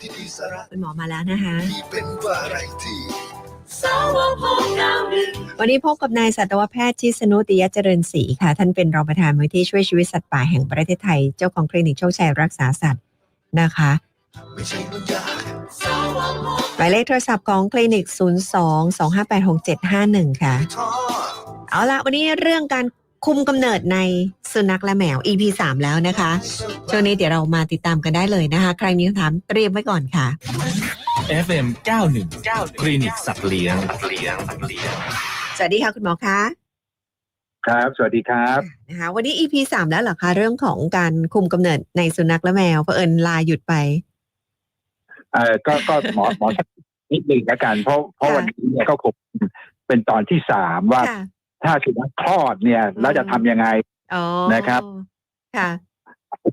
ที่มีสาระคุณหมอมาแล้วนะคะ ที่เป็นวาไรตี้วันนี้พบกับนายสัตวแพทย์ชิสนุติยเจริญศรีค่ะ ท่านเป็นรองประธานมูลที่ช่วยชีวิตสัตว์ป่าแห่งประเทศไทย เจ้าของคลินิกโชคชัยรักษาสัตว์นะคะ ไม่ใช่มันยากหมายเลขโทรศัพท์ของคลินิก 02 258 6751 ค่ะ ท้อเอาละวันนี้เรื่องการ คุมกำเนิดในสุนัขและแมว EP 3 แล้วนะคะ ช่วงนี้เดี๋ยวเรามาติดตามกันได้เลยนะคะ ใครมีคำถามเตรียมไว้ก่อนค่ะ FM 91คลินิกสัตว์เลี้ยงสวัสดีค่ะคุณหมอคะครับ สวัสดีครับนะคะวันนี้ EP 3แล้วเหรอคะเรื่องของการคุมกำเนิดในสุนัขและแมวเผอิญลาหยุดไป เอ่อก็ก็หมอหมอสักนิดหนึ่งละกันเพราะเพราะค่ะวันนี้เนี่ยก็คงเป็นตอนที่สามว่าค่ะ ถ้าสุนัขคลอดเนี่ยอืมแล้วจะทำยังไง อ๋อนะครับ ค่ะ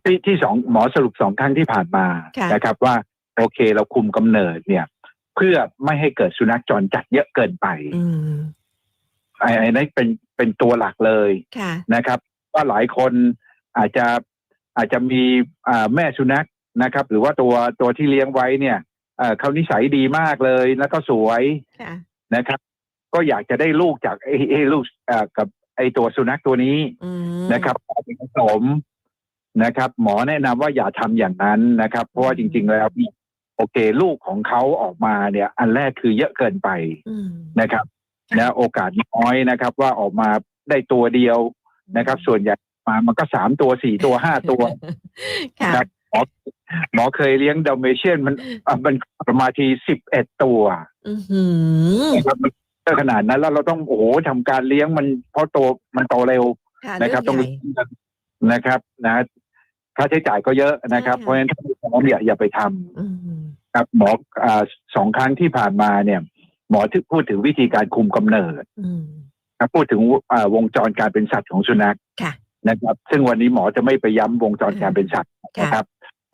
ที่ที่สองหมอสรุปสองครั้งที่ผ่านมาค่ะ นะครับ ว่าโอเคเราคุมกำเนิดเนี่ย เพื่อไม่ให้เกิดสุนัขจรจัดเยอะเกินไปอืม ไอ้ไอ้นั่นเป็นเป็นตัวหลักเลยค่ะ นะครับ ว่าหลายคนอาจจะอาจจะมีอ่าแม่สุนัขนะครับ หรือว่าตัวตัวที่เลี้ยงไว้เนี่ยเอ่อเขานิสัยดีมากเลยแล้วก็สวย ค่ะ นะครับ ก็อยากจะได้ลูกจากไอ้ไอ้ลูกเอ่อกับไอ้ตัวสุนัขตัวนี้อืมนะครับเอาไปผสมนะครับ หมอแนะนำว่าอย่าทำอย่างนั้นนะครับ เพราะว่าจริง ๆ แล้วเนี่ยโอเค ลูกของเขาออกมาเนี่ย อันแรกคือเยอะเกินไปอืมนะครับนะโอกาสน้อยนะครับ ว่าออกมาได้ตัวเดียวนะครับ ส่วนใหญ่มามันก็สามตัวสี่ตัวห้าตัวค่ะครับหมอหมอเคยเลี้ยงดัมเมเชียนมันอะมันประมาณทีสิบเอ็ดตัวอือหือนะครับ มันเยอะขนาดนั้นแล้วเราต้องโอ้โหทำการเลี้ยงมันเพราะโตมันโตเร็วค่ะนะครับเรื่ต้อองงใหญ่เลี้ยงกันนะครับนะค่าใช้จ่ายก็เยอะนะครับ ใช่ค่ะ เพราะฉะนั้นถ้าไม่พร้อมอย่าอย่าไปทำ อืม ครับหมออ่าสองครั้งที่ผ่านมาเนี่ย หมอที่พูดถึงวิธีการคุมกำเนิดอืม ครับพูดถึงอ่าวงจรการเป็นสัตว์ของสุนัขค่ะนะครับ ซึ่งวันนี้หมอจะไม่ไปย้ำวงจรการเป็นสัตว์ค่ะ นะครับ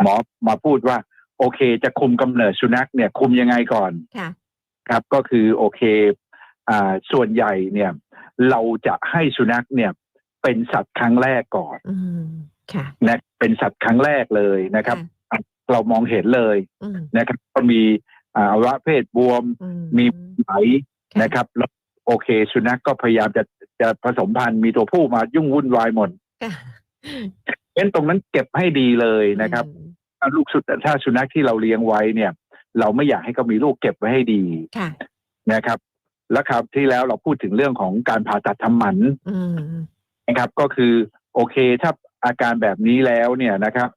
หมอมาพูดว่า โอเคจะคุมกำเนิดสุนัขเนี่ยคุมยังไงก่อนค่ะ ครับ ก็คือโอเคอ่า ส่วนใหญ่เนี่ย เราจะให้สุนัขเนี่ยเป็นสัตว์ครั้งแรกก่อนอืมค่ะนะเป็นสัตว์ครั้งแรกเลยนะครับค่ะเรามองเห็นเลยอืมนะครับ ก็มีอ่าอวัยวะเพศบวมอืมีไหมค่ะนะครับแล้วโอเค สุนัขก็พยายามจะจะผสมพันธุ์มีตัวผู้มายุ่งวุ่นวายหมดค่ะเพราะฉะนั้นตรงนั้นเก็บให้ดีเลยนะครับอืมถ้าลูกสุดถ้าสุนัขที่เราเลี้ยงไว้เนี่ย เราไม่อยากให้เขามีลูกเก็บไว้ให้ดีค่ะนะครับ แล้วครับที่แล้วเราพูดถึงเรื่องของการผ่าตัดทำหมันอืมนะครับ ก็คือโอเคถ้าอาการแบบนี้แล้วเนี่ยนะครับ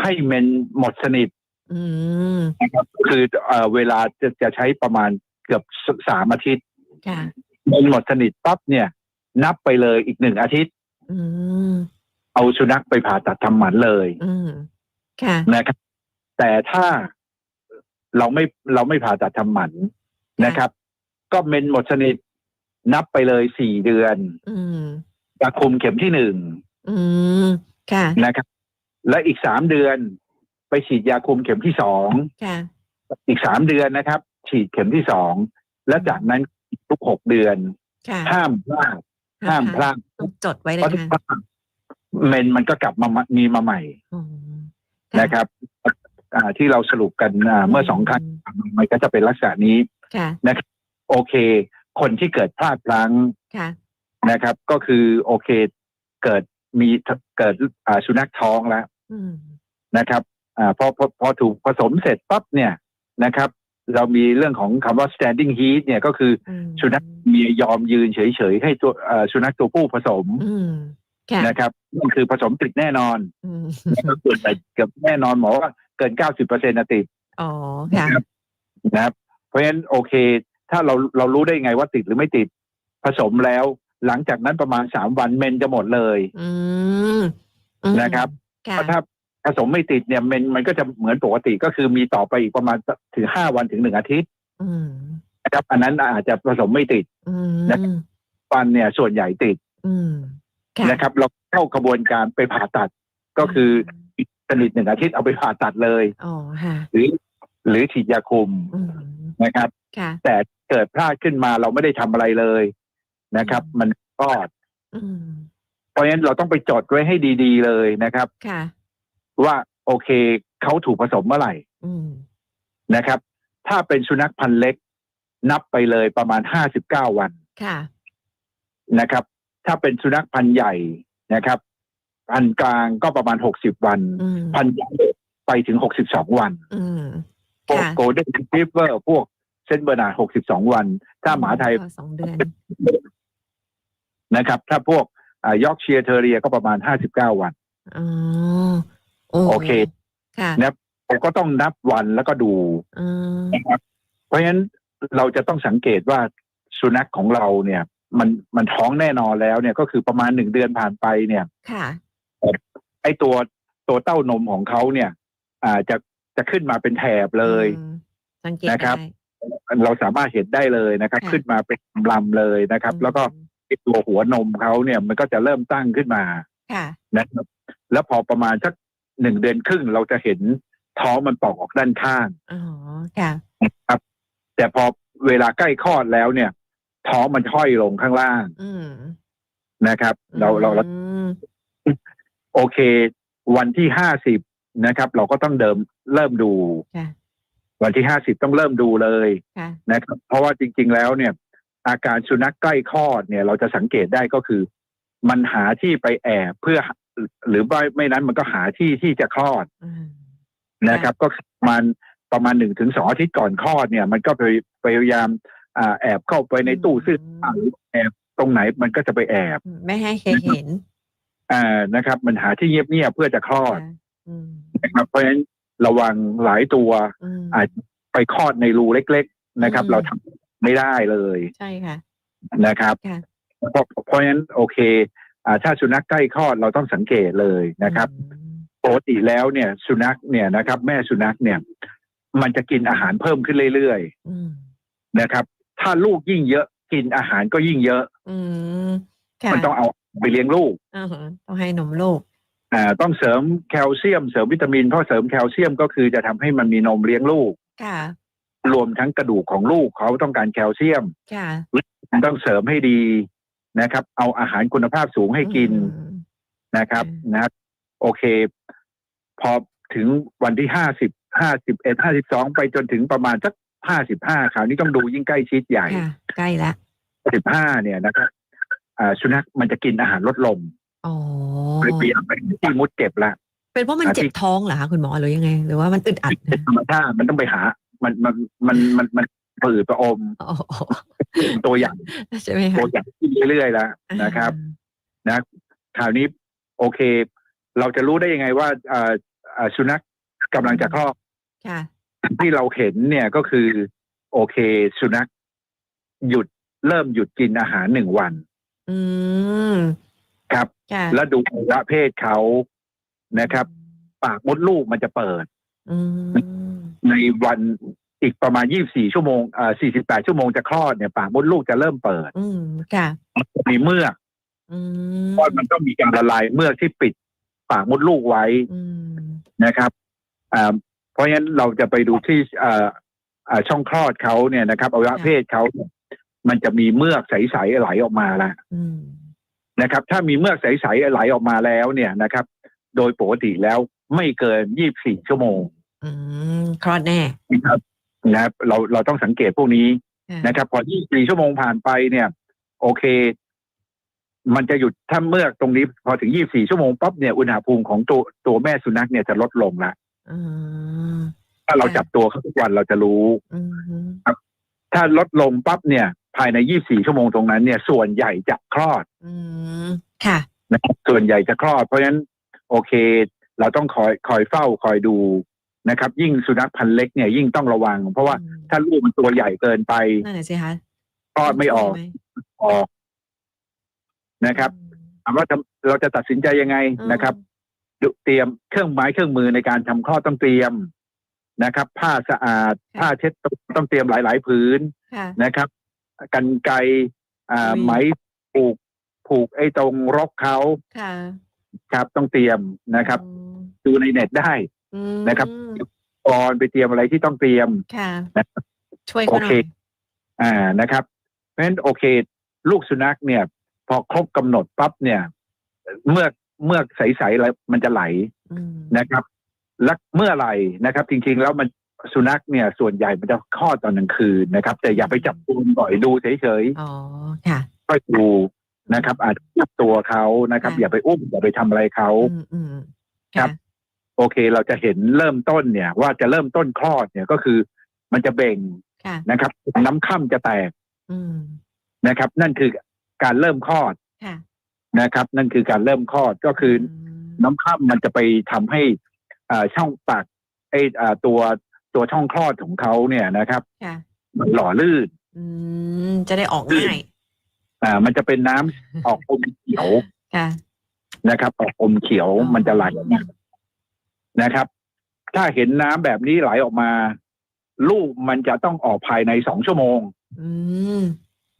ให้เมนหมดสนิทอืมนะครับคือเอ่อเวลาจะจะใช้ประมาณเกือบสามอาทิตย์ค่ะเมนหมดสนิทปั๊บเนี่ย นับไปเลยอีกหนึ่งอาทิตย์อืมเอาสุนัขไปผ่าตัดทำหมันเลยอืมค่ะนะครับ แต่ถ้าเราไม่เราไม่ผ่าตัดทำหมันนะครับ ก็เมนหมดสนิทนับไปเลยสี่เดือนอืมจะคุมเข็มที่หนึ่งอืมค่ะนะครับ และอีกสามเดือน ไปฉีดยาคุมเข็มที่สองค่ะอีกสามเดือนนะครับ ฉีดเข็มที่สองและจากนั้นทุกหกเดือนค่ะห้ามพลาดห้ามพลาดต้องจดไว้เลเพยราะถ้าค่ะพลาดเมนมันก็กลับมามีมาใหม่อืมนะครับอ่าที่เราสรุปกันอ่าเมื่อสองครั้งมันก็จะเป็นลักษณะนี้ค่ะ โอเค คนที่เกิดพลาดพลั้งค่ะนะครับ ก็คือโอเค เกิดมีเกิดอ่าสุนัขท้องแล้วอืมนะครับอ่าพอพอพอถูกผสมเสร็จปั๊บเนี่ยนะครับ เรามีเรื่องของคำว่า standing heat เนี่ยก็คืออืมสุนัขมียอมยืนเฉยๆ ให้ตัวเอ่อสุนัขตัวผู้ผสมอืมค่ะนะครับนั่นคือผสมติดแน่นอนอืมนะครับส่วนใหญ่เกือบแน่นอนหมอว่าเกิน90เปอร์เซ็นต์ติดอ๋อค่ะนะครับ เพราะฉะนั้นโอเค ถ้าเราเรารู้ได้ไงว่าติดหรือไม่ติดผสมแล้ว หลังจากนั้นประมาณสามวันเมนจะหมดเลยอืมอืมนะครับค่ะเพราะถ้าผสมไม่ติดเนี่ยเมนมันก็จะเหมือนปกติก็คือมีต่อไปอีกประมาณถึงห้าวันถึงหนึ่งอาทิตย์อืมนะครับ อันนั้นอาจจะผสมไม่ติดอืนะมวันเนี่ยส่วนใหญ่ติดอืมค่ะนะครับ เราเข้ากระบวนการไปผ่าตัดก็คือสนิทหนึ่งอาทิตย์เอาไปผ่าตัดเลยอ๋อค่ะหรือ หรือฉีดยาคุมอืมนะครับค่ะแต่ เกิดพลาดขึ้นมาเราไม่ได้ทำอะไรเลยนะครับ มันรอดอืมเพราะฉะนั้นเราต้องไปจดไว้ให้ดี ๆ เลยนะครับค่ะว่าโอเคเขาถูกผสมเมื่อไหร่อืมนะครับ ถ้าเป็นสุนัขพันธุ์เล็ก นับไปเลยประมาณห้าสิบเก้าวันค่ะนะครับ ถ้าเป็นสุนัขพันธุ์ใหญ่นะครับ พันธุ์กลางก็ประมาณหกสิบวันอืมพันธุ์ใหญ่ไปถึงหกสิบสองวันอืมพวกค่ะโกลเด้นทิฟเวอร์พวก เซนเบอร์นาหกสิบสองวัน ถ้าหมาไทยก็สองเดือนนะครับ ถ้าพวกยอกเชียร์เทอเรียก็ประมาณห้าสิบเก้าวันอ๋อโอโอเคค่ะนะผมก็ต้องนับวันแล้วก็ดูอืมเพราะฉะนั้นเราจะต้องสังเกตว่าสุนัขของเราเนี่ย มันมันท้องแน่นอนแล้วเนี่ยก็คือประมาณหนึ่งเดือนผ่านไปเนี่ย ค่ะไอ้ตัวตัวเต้านมของเขาเนี่ย อ่าจะจะขึ้นมาเป็นแถบเลยอืมสังเกตนะครับได้ เราสามารถเห็นได้เลยนะครับค่ะขึ้นมาเป็นลำเลยนะครับ แล้วก็ไอ้ตัวหัวนมเขาเนี่ยมันก็จะเริ่มตั้งขึ้นมาค่ะนะครับแล้วพอประมาณสักหนึ่งเดือนครึ่งเราจะเห็นท้องมันปอกออกด้านข้างอ๋อค่ะนะครับ แต่พอเวลาใกล้คลอดแล้วเนี่ย ท้องมันห้อยลงข้างล่างอืมนะครับ เราเราเราอืมโอเค วันที่ห้าสิบนะครับ เราก็ต้องเดิมเริ่มดูค่ะ วันที่ห้าสิบต้องเริ่มดูเลยค่ะนะครับเพราะว่าจริง ๆ แล้วเนี่ย อาการสุนัขใกล้คลอดเนี่ย เราจะสังเกตได้ก็คือ มันหาที่ไปแอบเพื่อ หรือไม่ไม่นั้นมันก็หาที่ที่จะคลอดอืมนะครับ ก็ประมาณประมาณหนึ่งถึงสองอาทิตย์ก่อนคลอดเนี่ย มันก็ไปพยายามอ่าแอบเข้าไปในตู้เสื้อผ้าหรือแอบตรงไหนมันก็จะไปแอบ ไม่ให้ใครเห็นอ่านะครับ มันหาที่เงียบๆเพื่อจะคลอดค่ะอืมนะครับเพราะฉะนั้น ระวังหลายตัวอืมอาจไปคลอดในรูเล็ก ๆนะครับอืมเราทำไม่ได้เลย ใช่ค่ะนะครับค่ะเพราะเพราะฉะนั้นโอเคอ่าถ้าสุนัขใกล้คลอดเราต้องสังเกตเลยนะครับอืมปกติแล้วเนี่ย สุนัขเนี่ยนะครับ แม่สุนัขเนี่ย มันจะกินอาหารเพิ่มขึ้นเรื่อยอืมๆนะครับ ถ้าลูกยิ่งเยอะกินอาหารก็ยิ่งเยอะอืมค่ะมันต้องเอาไปเลี้ยงลูกอ่าฮะต้องให้นมลูกอ่า ต้องเสริมแคลเซียม เสริมวิตามินเพราะเสริมแคลเซียมก็คือจะทำให้มันมีนมเลี้ยงลูกค่ะรวมทั้งกระดูกของลูกเขาต้องการแคลเซียมค่ะต้องเสริมให้ดีนะครับ เอาอาหารคุณภาพสูงให้กินอืมนะครับอืมนะโอเค พอถึงวันที่ห้าสิบห้าสิบเอ็ดห้าสิบสองไปจนถึงประมาณสักห้าสิบห้าคราวนี้ต้องดูยิ่งใกล้ชิดใหญ่ค่ะใกล้ละสิบห้าเนี่ยนะครับอ่าสุนัขมันจะกินอาหารลดลม อ๋อไปเปลี่ยนไปที่มุดเก็บละ เป็นเพราะมันอ่าเจ็ที่บท้องเหรอคะคุณหมอหรือยังไง หรือว่ามันอึดอัดเป็นธรรมชาติมันต้องไปหา มันมันมันมันมันปืดประอมอ๋อตัวอย่างใช่ไหมคะตัวอย่างที่เรื่อยๆแล้วนะครับ นะคราวนี้โอเค เราจะรู้ได้ยังไงว่าอ่าอ่าสุนัขกำลังจะคลอดค่ะ ที่เราเห็นเนี่ยก็คือ โอเค สุนัขหยุดเริ่มหยุดกินอาหารหนึ่งวัน อืม ครับค่ะแล้วดูอวัยวะเพศเขานะครับ ปากมดลูกมันจะเปิด อืมในวันอีกประมาณ 24 ชั่วโมงอ่า48 ชั่วโมงจะคลอดเนี่ยปากมดลูกจะเริ่มเปิดอืมค่ะมีเมือกอืมเพราะมันต้องมีการละลายเมือกที่ปิดปากมดลูกไว้อืมนะครับอ่าเพราะฉะนั้นเราจะไปดูที่อ่าอ่าช่องคลอดเขาเนี่ยนะครับอวัยวะเพศเขาเนี่ยมันจะมีเมือกใสๆไหลออกมาแล้วอืม นะครับ ถ้ามีเมือกใสๆไหลออกมาแล้วเนี่ยนะครับ โดยปกติแล้วไม่เกิน24ชั่วโมง อืมคลอดแน่นะครับนะครับเราเราต้องสังเกตพวกนี้นะครับ พอ24ชั่วโมงผ่านไปเนี่ย โอเค มันจะหยุดถ้าเมือกตรงนี้ พอถึง24ชั่วโมงปั๊บเนี่ยอุณหภูมิของตัวตัวแม่สุนัขเนี่ยจะลดลงละอืมถ้าเราค่ะจับตัวเขาทุกวันเราจะรู้อืมถ้าลดลงปั๊บเนี่ย ภายใน 24 ชั่วโมงตรงนั้นเนี่ย ส่วนใหญ่จะคลอดอืมค่ะ นะครับส่วนใหญ่จะคลอด เพราะฉะนั้น โอเค เราต้องคอยคอยเฝ้าคอยดูนะครับ ยิ่งสุนัขพันธุ์เล็กเนี่ยยิ่งต้องระวัง เพราะว่าอืม ถ้าลูกมันตัวใหญ่เกินไปนั่นแหละสิคะคลอดไม่ออกใช่ไหมออกนะครับถามว่าจะเราจะตัดสินใจยังไงอืมนะครับดูเตรียมเครื่องไม้เครื่องมือในการทำคลอดต้องเตรียมนะครับ ผ้าสะอาด ผ้าเช็ดตัวต้องเตรียมหลาย ๆ ผืนค่ะ นะครับ กันไกรอ่าอุ๊ยไหมผูกผูกไอ้ตรงรกเขาค่ะครับต้องเตรียมนะครับอืมดูในเน็ตได้อืมนะครับก่อนไปเตรียมอะไรที่ต้องเตรียมค่ะนะครับช่วยเขาหน่โออยเค อ่านะครับ เพราะฉะนั้นโอเค ลูกสุนัขเนี่ย พอครบกำหนดปั๊บเนี่ย เมื่อเมื่อใสๆแล้วมันจะไหลอืมนะครับและเมื่อไหร่นะครับ จริงๆแล้วมัน สุนัขเนี่ยส่วนใหญ่มันจะคลอดตอนกลางคืนนะครับ แต่อย่าไปจับตัวมันบ่อยดูเฉยอ๋อค่ะ ๆก็ดูนะครับ อาจจะจับตัวเขานะครับ ค่ะ อย่าไปอุ้มอย่าไปทำอะไรเขา อืมอืมครับโอเค เราจะเห็นเริ่มต้นเนี่ย ว่าจะเริ่มต้นคลอดเนี่ยก็คือ มันจะเบ่งค่ะ นะครับ น้ำค่ำจะแตกอืมนะครับ นั่นคือการเริ่มคลอดค่ะนะครับ นั่นคือการเริ่มคลอดก็คืออมน้ำค่ำมันจะไปทำให้อ่าช่องปากไออ่าตัว ตัวช่องคลอดของเขาเนี่ยนะครับค่ะ มันหล่อลื่นอืม จะได้ออกง่าย อ่า มันจะเป็นน้ำออกอมเขียวค่ะ นะครับออกอมเขียวอ๋อ มันจะไหลออกมานะครับ ถ้าเห็นน้ำแบบนี้ไหลออกมา ลูกมันจะต้องออกภายในสองชั่วโมง อืม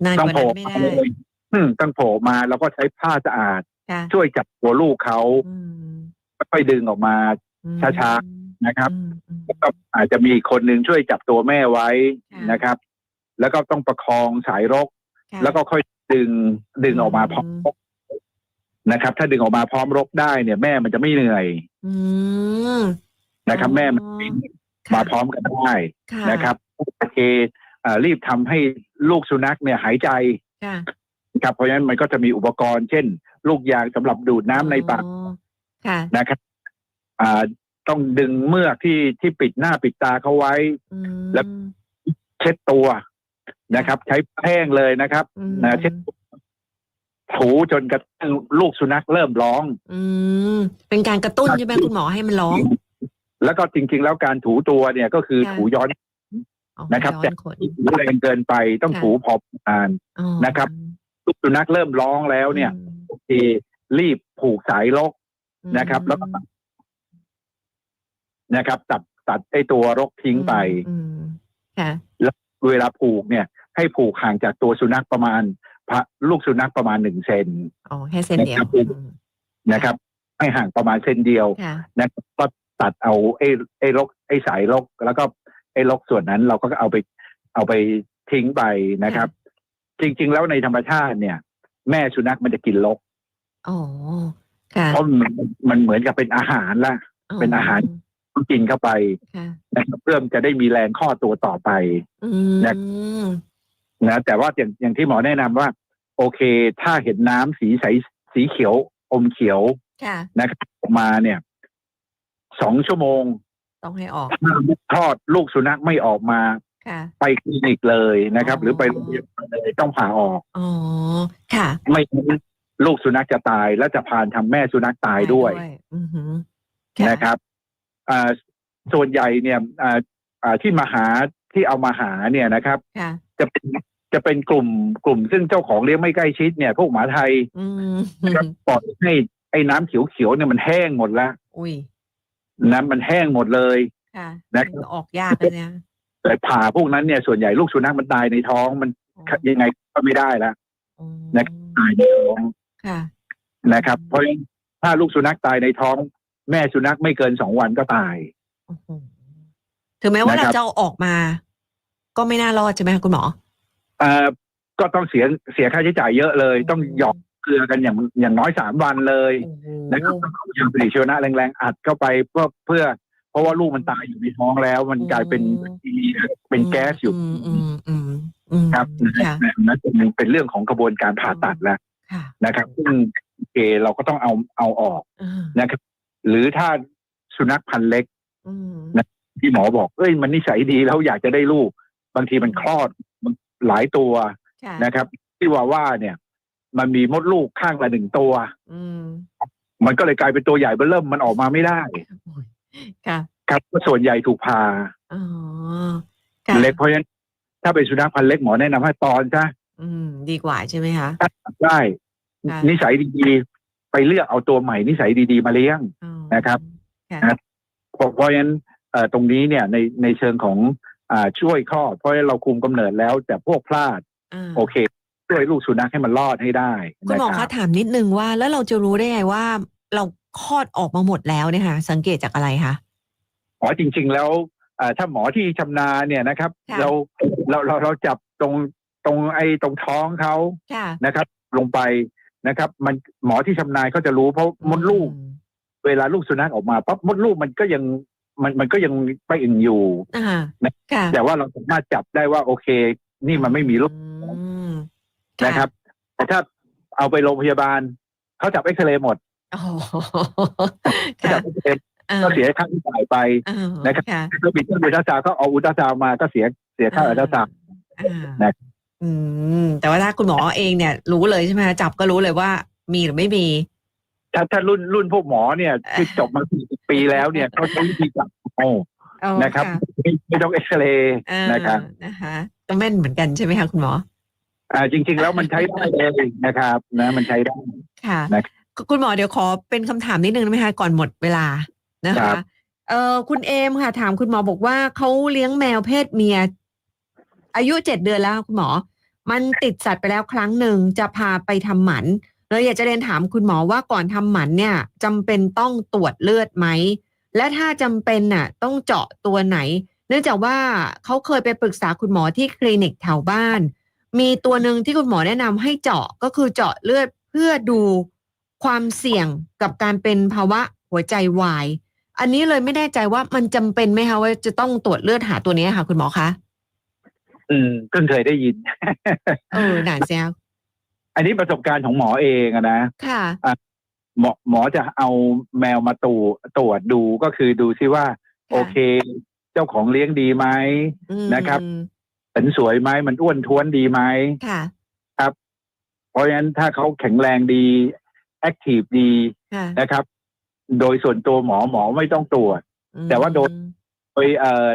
นานต้อกงว่าโผล่นั้นไม่มาได้ เลยอืมต้องโผล่มาแล้วก็ใช้ผ้าสะอาด ค่ะช่วยจับตัวลูกเขาอืมค่อยๆดึงออกมา อืมช้า นะครับ อืมอืมแล้ว ก็อาจจะมีอีกคนหนึ่งช่วยจับตัวแม่ไว้ค่ะนะครับ แล้วก็ต้องประคองสายรกค่ะแล้วก็ค่อยดึงดึงออกมาพร้อมรกนะครับ ถ้าดึงออกมาพร้อมรกได้เนี่ย แม่มันจะไม่เหนื่อยอืมนะครับอ๋อแม่มันมาพร้อมกันได้ค่ะนะครับโอเคเอ่อรีบทำให้ลูกสุนัขเนี่ยหายใจค่ะนะครับเพราะฉะนั้นมันก็จะมีอุปกรณ์ เช่น ลูกยางสำหรับดูดน้ำในปากอ๋อค่ะนะครับอ่า ต้องดึงเมือกที่ที่ปิดหน้าปิดตาเขาไว้ อืมแล้ว เช็ดตัวนะครับ ใช้แป้งเลยนะครับ อืมนะเช็ด ถูจนกระทั่งลูกสุนัขเริ่มร้อง อืมเป็นการกระตุ้นใช่ไหมคุณหมอให้มันร้องแล้วก็จริง ๆ แล้วการถูตัวเนี่ยก็คือค่ะถูย้อน อ๋อนะครับ ย้อแต่นขนแรงเกินไปต้องค่ะถูพอประมาณ อ๋อนะครับ ลูกสุนัขเริ่มร้องแล้วเนี่ย อืม โอเครีบผูกสายรกนะครับ แล้วก็ นะครับ ตัดตัดไอ้ตัวรกทิ้งไปอืมค่ะเวลาผูกเนี่ย ให้ผูกห่างจากตัวสุนัขประมาณพระลูกสุนัขประมาณหนึ่งเซนอ๋อแค่เส้นเดียวนะครับอืมนะครับ ให้ห่างประมาณเซนเดียวค่ะนะครับก็ตัดเอาไอ้ไอ้รกไอ้สายรกแล้วก็ไอ้รกส่วนนั้นเราก็เอาไปเอาไปทิ้งไปนะครับ จริง ๆ แล้วในธรรมชาติเนี่ย แม่สุนัขมันจะกินรกอ๋อค่ะเพราะมันมันเหมือนกับเป็นอาหารละเป็นอาหาร ต้องกินเข้าไปค่ะนะครับเพื่อมนจะได้มีแรงข้อตัวต่อไปอืมนะแต่ว่าอย่างอย่างที่หมอแนะนำว่า โอเค ถ้าเห็นน้ำสีใสสีเขียว อมเขียวค่ะนะครับออกมาเนี่ยสองชั่วโมง ต้องให้ออกถ้าทอดลูกสุนัขไม่ออกมาค่ะไปคลินิกเลยนะครับอ๋อหรือไปโรงพยาบาลเลยต้องผ่าออกอ๋อค่ะ ไม่งั้นลูกสุนัขจะตายและจะพานทำแม่สุนัขตายด้วยอือหือนะครับอ่า ส่วนใหญ่เนี่ยอ่าอ่าที่มาหาที่เอามาหาเนี่ยนะครับค่ะจะเป็นจะเป็นกลุ่มกลุ่มซึ่งเจ้าของเลี้ยงไม่ใกล้ชิดเนี่ยพวกหมาไทยอืมนะครับปล่อยให้ไอ้น้ำเขียวๆเนี่ยมันแห้งหมดแล้วอุ้ยน้ำมันแห้งหมดเลยค่ะนะครับออกยากเลยเนี่ยแต่ผ่าพวกนั้นเนี่ยส่วนใหญ่ลูกสุนัขมันตายในท้องมันยังไงก็ไม่ได้แล้วอ๋อนะครับตายในท้องค่ะนะครับ เพราะฉะนั้นถ้าลูกสุนัขตายในท้อง แม่สุนัขไม่เกินสองวันก็ตายโอ้โหถึงแม้ว่านะครัเราบจะเอาออกมา ก็ไม่น่ารอดใช่ไหมคะคุณหมอเอ่อก็ต้องเสียเสียค่าใช้จ่ายเยอะเลย ต้องหยอกเกลือกันอย่างอย่างน้อยสามวันเลยโอ้โหนะครับต้องเอายาปฏิชีวนะแรงๆอัดเข้าไปเพื่อเพื่อ เพราะว่าลูกมันตายอยู่ในท้องแล้ว มันกลายเป็นแบคทีเรียเป็นแก๊สอยู่อืมอืมอืมอืมครับค่ะนะนั่นเป็นเป็นเรื่องของกระบวนการผ่าตัดแล้วค่ะนะครับซึ่งโอเคเราก็ต้องเอาเอาออกอ่านะครับ หรือถ้าสุนัขพันธุ์เล็กอืมที่หมอบอกเอ้ยมันนิสัยดีแล้วอยากจะได้ลูก บางทีมันคลอดมันหลายตัวค่ะนะครับ ที่ว่าว่าเนี่ย มันมีมดลูกข้างละหนึ่งตัวอืมมันก็เลยกลายเป็นตัวใหญ่เบ้อเริ่มมันออกมาไม่ได้โอ้ยค่ะครับก็ส่วนใหญ่ถูกพาอ๋อค่ะเล็กเพราะฉะนั้นถ้าเป็นสุนัขพันธุ์เล็กหมอแนะนำให้ตอนซะอืมดีกว่าใช่ไหมคะถ้าตัดได้ค่ะนิสัยดีๆ ไปเลือกเอาตัวใหม่นิสัยดีๆมาเลี้ยงอ๋อนะครับค่ะนะเพราะเพราะฉะนั้นเอ่อตรงนี้เนี่ยในในเชิงของอ่าช่วยคลอดเพราะฉะนั้นเราคุมกำเนิดแล้วแต่พวกพลาดอ่าโอเค ช่วยลูกสุนัขให้มันรอดให้ได้คุณหมอนะคะรับถามนิดนึงว่า แล้วเราจะรู้ได้ไงว่า เราคลอดออกมาหมดแล้วเนี่ยค่ะสังเกตจากอะไรคะอ๋อจริง ๆ แล้วอ่าถ้าหมอที่ชำนาญเนี่ยนะครับค่ะเราเราเราเราจับตรงตรงไอ้ตรงท้องเขาค่ะนะครับ ลงไป นะครับ มันหมอที่ชำนาญเขาจะรู้เพราะมดลูกอืมเวลาลูกสุนัขออกมาปั๊บมดลูกมันก็ยังมันมันก็ยังไปอึงอยู่อ่าค่ะแต่ว่าเราสามารถจับได้ว่า โอเค นี่มันไม่มีโรคอืมนะครับ แต่ถ้าเอาไปโรงพยาบาลเขาจับเอ็กซเรย์หมดโอ้โหเขาจัค่ะบเอ็กซเรย์อ่าก็เสียค่าใช้จ่ายไปอ่านะครับค่ะก็บิดเครื่องอุลตราซาวด์ก็เอาอุลตราซาวด์มาก็เสียเสียค่าอุลตราซาวด์อ่านะ อืม แต่ว่าถ้าคุณหมอเองเนี่ยรู้เลยใช่ไหมคะจับก็รู้เลยว่า มีหรือไม่มี ถ้าถ้ารุ่นรุ่นพวกหมอเนี่ยคือจบมาสี่สิบปีแล้วเนี่ยเขาใช้วิธีจับโอ้อ๋อนะครับไม่ไม่ต้องเอ็กซเรย์อ่านะครับนะคะก็แม่นเหมือนกันใช่ไหมคะคุณหมอ อ่า จริง ๆ แล้วมันใช้ได้เลยนะครับ นะ มันใช้ได้ค่ะนะคุณหมอเดี๋ยวขอเป็นคำถามนิดนึงได้ไหมคะก่อนหมดเวลานะครัคะบเออคุณเอมค่ะ ถามคุณหมอบอกว่าเขาเลี้ยงแมวเพศเมีย อายุเจ็ดเดือนแล้วคุณหมอ มันติดสัตว์ไปแล้วครั้งหนึ่งจะพาไปทำหมันเลยอยากจะเรียนถามคุณหมอว่าก่อนทำหมันเนี่ยจำเป็นต้องตรวจเลือดไหม และถ้าจำเป็นน่ะ ต้องเจาะตัวไหน เนื่องจากว่าเขาเคยไปปรึกษาคุณหมอที่คลินิกแถวบ้าน มีตัวหนึ่งที่คุณหมอแนะนำให้เจาะก็คือเจาะเลือดเพื่อดูความเสี่ยงกับการเป็นภาวะหัวใจวาย อันนี้เลยไม่แน่ใจว่ามันจำเป็นไหมคะว่าจะต้องตรวจเลือดหาตัวนี้ค่ะ คุณหมอคะ อืมเพิ่งเคยได้ยิน เออหนานเสียอันนี้ประสบการณ์ของหมอเองอะนะค่ะ หมอหมอจะเอาแมวมาตรวจตรวจดูก็คือดูซิว่า โอเค เจ้าของเลี้ยงดีไหมอืมนะครับสันสวยไหมมันอ้วนท้วนดีไหมค่ะ เพราะฉะนั้นถ้าเขาแข็งแรงดีแอคทีฟดีค่ะนะครับ โดยส่วนตัวหมอหมอไม่ต้องตรวจ แต่ว่าโดนโดยเอ่ออ่า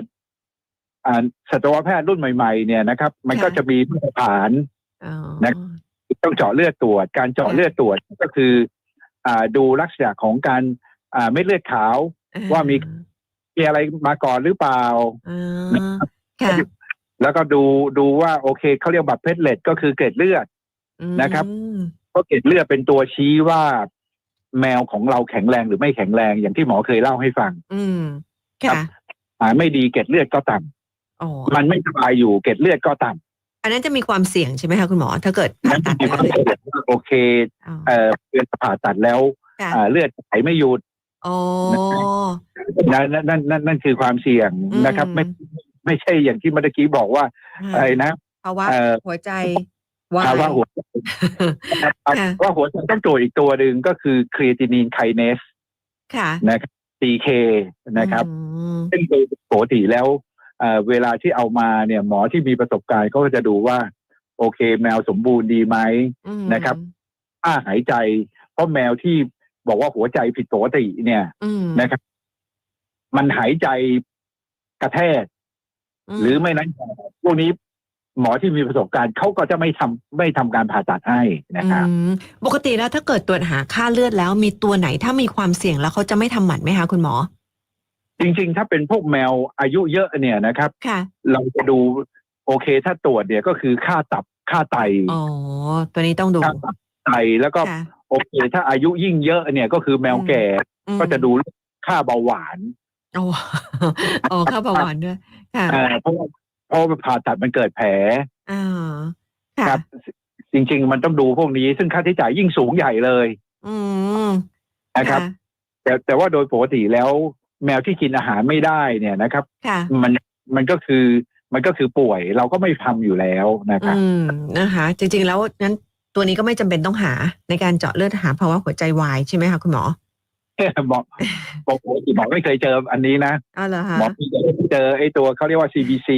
สัตวแพทย์รุ่นใหม่ๆเนี่ยนะครับ มันก็จะมีมาตรฐานอ๋อนะต้องเจาะเลือดตรวจ การเจาะค่ะเลือดตรวจก็คือ อ่าดูลักษณะของการ อ่าเม็ดเลือดขาว ว่ามีมีอะไรมาก่อนหรือเปล่าอ่าค่ะแล้วก็ดูดูว่าโอเคเขาเรียกบัตรเพชรเลตก็คือเกล็ดเลือดนะครับอืมเพราะเกล็ดเลือดเป็นตัวชี้ว่าแมวของเราแข็งแรงหรือไม่แข็งแรงอย่างที่หมอเคยเล่าให้ฟัง อืมค่ะอ่าไม่ดีเกล็ดเลือดก็ต่ อ๋อำมันไม่สบายอยู่เกล็ดเลือดก็ต่อันนั้นจะมีความเสี่ยงใช่ไหมคะคุณหมอ ถ้าเกิดำผ่านั้นตัดมีความแล้วเสี่ยงว่าโอเคอ๋อเอ่อเป็นผ่าตัดแล้วค่ะอ่าเลือดไหลไม่หยุดอ๋อนั่นนั่นนั่นนั่นนั่นคือความเสี่ยงอืม นะครับ ไม่ไม่ใช่อย่างที่เมื่อกี้บอกว่าอะไรนะ ภาวะเอ่อ หัวใจวายภาวะหัวใจนะครับค่ะว่าหัวใจต้องตรวจอีกตัวหนึ่งก็คือครีเอตินีนไคเนสค่ะนะครับ CK นะครับ อืมซึ่งโดยปกติแล้ว เอ่อเวลาที่เอามาเนี่ยหมอที่มีประสบการณ์เขาก็จะดูว่า โอเค แมวสมบูรณ์ดีไหมอืมนะครับถ้าหายใจ เพราะแมวที่บอกว่าหัวใจผิดปกติเนี่ยอืมนะครับ มันหายใจกระแทก หรือไม่นั้นพวกนี้หมอที่มีประสบการณ์เขาก็จะไม่ทำไม่ทำการผ่าตัดให้นะครับอืมปกติแล้วถ้าเกิดตรวจหาค่าเลือดแล้วมีตัวไหนถ้ามีความเสี่ยงแล้วเขาจะไม่ทำหมันไหมคะคุณหมอ จริงๆ ถ้าเป็นพวกแมวอายุเยอะเนี่ยนะครับ ค่ะ เราจะดูโอเคถ้าตรวจเนี่ยก็คือค่าตับค่าไตอ๋อ ตัวนี้ต้องดู ค่าตับไตแล้วก็ค่ะ โอเค ถ้าอายุยิ่งเยอะเนี่ยก็คือแมวแก่ อืมก็จะดูค่าเบาหวานอ๋ออ๋อค่าเบาหวานด้วย ค่ะอ่าเพราะว่าเพราะว่าผ่าตัดมันเกิดแผล อ่าค่ะ ครับ จริง ๆ มันต้องดูพวกนี้ซึ่งค่าใช้จ่ายยิ่งสูงใหญ่เลยอืมนะครับ แต่แต่ว่าโดยปกติแล้ว แมวที่กินอาหารไม่ได้เนี่ยนะครับ ค่ะ มันมันก็คือมันก็คือป่วยเราก็ไม่ทำอยู่แล้วนะครับ อืมนะคะ จริงๆแล้วนั้นตัวนี้ก็ไม่จำเป็นต้องหาในการเจาะเลือดหาภาวะหัวใจวายใช่ไหมคะคุณหมอหมอปกติหมอไม่เคยเจออันนี้นะอ้าวเหรอคะหมอเจอไอ้ตัวเขาเรียกว่า CBC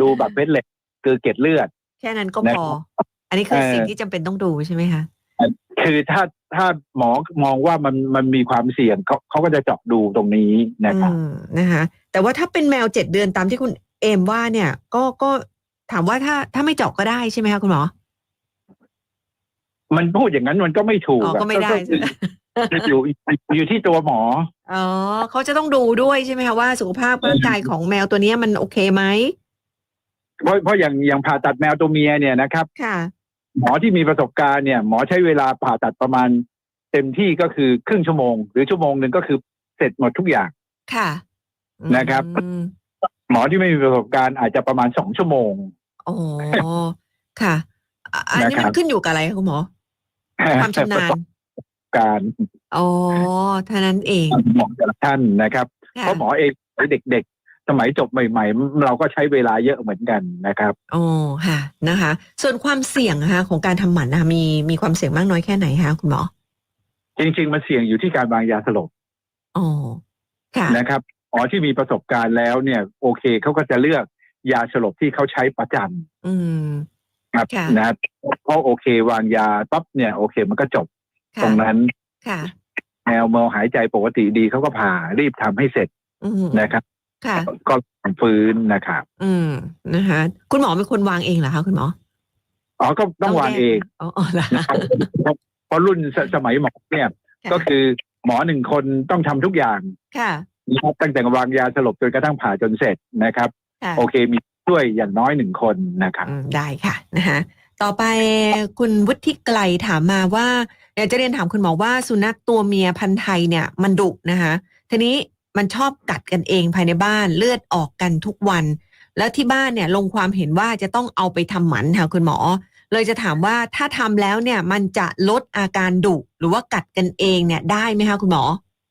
ดูแบบเพชรเหล็กคือเกล็ดเลือด แค่นั้นก็นะพอ อันนี้คือเออสิ่งที่จำเป็นต้องดูใช่ไหมคะ คือถ้าถ้าหมอมองว่ามันมันมีความเสี่ยงเขาเขาก็จะเจาะดูตรงนี้นะครับอืมนะคะแต่ว่าถ้าเป็นแมวเจ็ดเดือนตามที่คุณเอมว่าเนี่ย ก็ก็ถามว่าถ้าถ้าไม่เจาะก็ได้ใช่ไหมคะคุณหมอ มันพูดอย่างนั้นมันก็ไม่ถูกอ๋ออะก็ไม่ได้คืออยู่อยู่ที่ตัวหมอ อ๋อเขาจะต้องดูด้วยใช่ไหมคะว่าสุขภาพร่างกายของแมวตัวเนี้ยมันโอเคไหมเพราะเพราะอย่างอย่างผ่าตัดแมวตัวเมียเนี่ยนะครับ ค่ะ หมอที่มีประสบการณ์เนี่ยหมอใช้เวลาผ่าตัดประมาณ เต็มที่ก็คือครึ่งชั่วโมง หรือชั่วโมงหนึ่งก็คือเสร็จหมดทุกอย่างค่ะนะครับอืมหมอที่ไม่มีประสบการณ์อาจจะประมาณสองชั่วโมงอ๋อค่ะอะอันนี้นะครัมันบขึ้นอยู่กับอะไรคะคุณหมอความชำนาญประสบการณ์อ๋อเท่านั้นเองหมอแต่ละท่านนะครับค่ะเพราะหมอเองเด็กๆ สมัยจบใหม่ ๆ เราก็ใช้เวลาเยอะเหมือนกันนะครับโอ้ค่ะนะคะ ส่วนความเสี่ยงนะคะของการทำหมันนะคะมีมีความเสี่ยงมากน้อยแค่ไหนคะคุณหมอจริง ๆ มันเสี่ยงอยู่ที่การวางยาสลบอ๋อค่ะนะครับหมอที่มีประสบการณ์แล้วเนี่ย โอเคเขาก็จะเลือกยาสลบที่เขาใช้ประจอืมำครับค่ะนะเพราะโอเควางยาปั๊บเนี่ย โอเค มันก็จบค่ะตรงนั้นค่ะแนวเมาหายใจปกติดีเขาก็ผ่ารีบทำให้เสร็จอืมนะครับ ค่ะ ก็ฟื้นนะครับ อืมนะคะ คุณหมอเป็นคนวางเองเหรอคะคุณหมอ อ๋อ ก็ต้องวางเองอ๋ออ๋อเหรอนะครับเพราะเพราะรุ่นสสมัยหมอเนี่ย ก็คือหมอหนึ่งคนต้องทำทุกอย่าง ค่ะนะครับตั้งแต่วางยาสลบจนกระทั่งผ่าจนเสร็จนะครับค่ะโอเคมีช่วยอย่างน้อยหนึ่งคนนะครับอืมได้ค่ะนะคะต่อไปคุณวุฒิไกลถามมาว่าอยากจะเรียนถามคุณหมอว่าสุนัขตัวเมียพันธุ์ไทยเนี่ยมันดุนะคะทีนี้ มันชอบกัดกันเองภายในบ้านเลือดออกกันทุกวัน แล้วที่บ้านเนี่ยลงความเห็นว่าจะต้องเอาไปทำหมันค่ะคุณหมอ เลยจะถามว่าถ้าทำแล้วเนี่ยมันจะลดอาการดุหรือว่ากัดกันเองเนี่ยได้ไหมคะคุณหมอ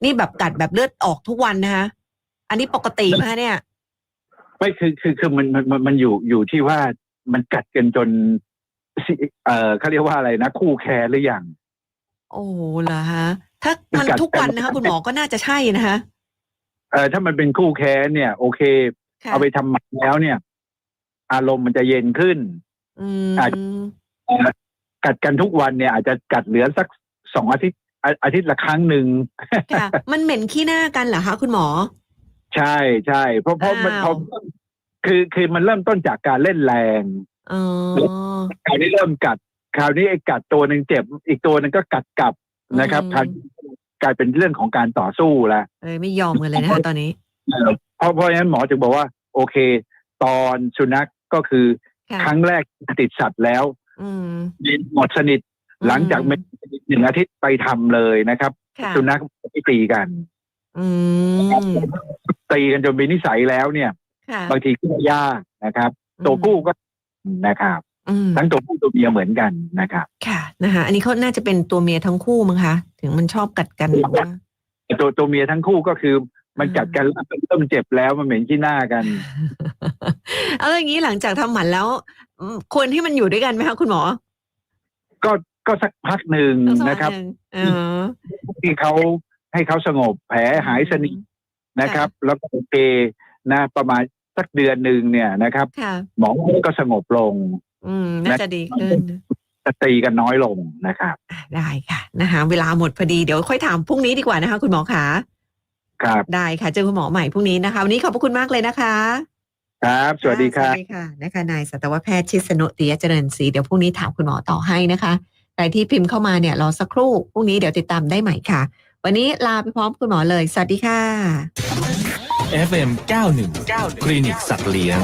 นี่แบบกัดแบบเลือดออกทุกวันนะคะอันนี้ปกติไหมคะเนี่ย ไม่คือคือคือมันมันมันมันอยู่อยู่ที่ว่ามันกัดกันจนสิเออเขาเรียกว่าอะไรนะ คู่แคร์หรือยังโอ้เหรอฮะ ถ้ามันกัดทุกวันนะคะคุณหมอก็น่าจะใช่นะคะ เออถ้ามันเป็นคู่แค้นเนี่ย โอเค ค่ะ เอาไปทำหมันแล้วเนี่ย อารมณ์มันจะเย็นขึ้น อืมอาจกัดกันทุกวันเนี่ย อาจจะกัดเหลือสักสองอาทิตย์อาอาทิตย์ละครั้งหนึ่ง ค่ะ มันเหม็นขี้หน้ากันเหรอคะคุณหมอ ใช่ใช่เพราะเพราะมันอ้าว เพราะคือคือมันเริ่มต้นจากการเล่นแรง อ๋อ คราวนี้เริ่มกัด คราวนี้ไอ้กัดตัวหนึ่งเจ็บ อีกตัวหนึ่งก็กัดกลับนะครับคราวนี้ กลายเป็นเรื่องของการต่อสู้แล้วเลยไม่ยอมกันเลยนะคะตอนนี้เพราะเพราะฉะนั้นหมอจึงบอกว่า โอเค ตอนสุนัขก็คือค่ะครั้งแรกติดสัตว์แล้วอืมหมดสนิทหลังจากไม่หนึ่งอาทิตย์ไปทำเลยนะครับค่ะสุนัขไม่ตีกันอืมตีกันจนเป็นนิสัยแล้วเนี่ยค่ะบางทีก็ยากนะครับ ตัวผู้ก็นะครับ อืมทั้งตัวผู้ตัวเมียเหมือนกันนะครับ ค่ะนะคะอันนี้เขาน่าจะเป็นตัวเมียทั้งคู่มั้งคะ ถึงมันชอบกัดกันหรือว่า ตัวตัวเมียทั้งคู่ก็คือ มันอ่ากัดกันแล้วมันเริ่มเจ็บแล้วมันเหม็นขี้หน้ากัน เอาอย่างนี้หลังจากทำหมันแล้วอืมควรที่มันอยู่ด้วยกันไหมคะคุณหมอ ก็ก็สักพักหนึ่งต้องสักนะครับหงเออที่เขาให้เขาสงบแผลหายสนิทนะครับ แล้วก็โอเคนะประมาณสักเดือนหนึ่งเนี่ยนะครับค่ะหมอก็สงบลง อืม น่าจะดีขึ้นจะตีกันน้อยลงนะครับอะได้ค่ะนะคะเวลาหมดพอดีเดี๋ยวค่อยถามพรุ่งนี้ดีกว่านะคะ คุณหมอขาครับ ได้ค่ะ เจอคุณหมอใหม่พรุ่งนี้นะคะวันนี้ขอบพระคุณมากเลยนะคะ ครับ สวัสดีครับสวัสดีค่ะนะคะนายสัตวแพทย์ชิสนุติยเจริญศรีเดี๋ยวพรุ่งนี้ถามคุณหมอต่อให้นะคะใครที่พิมพ์เข้ามาเนี่ยรอสักครู่พรุ่งนี้เดี๋ยวติดตามได้ใหม่ค่ะ วันนี้ลาไปพร้อมคุณหมอเลย สวัสดีค่ะ FM 91 คลินิกสัตว์เลี้ยง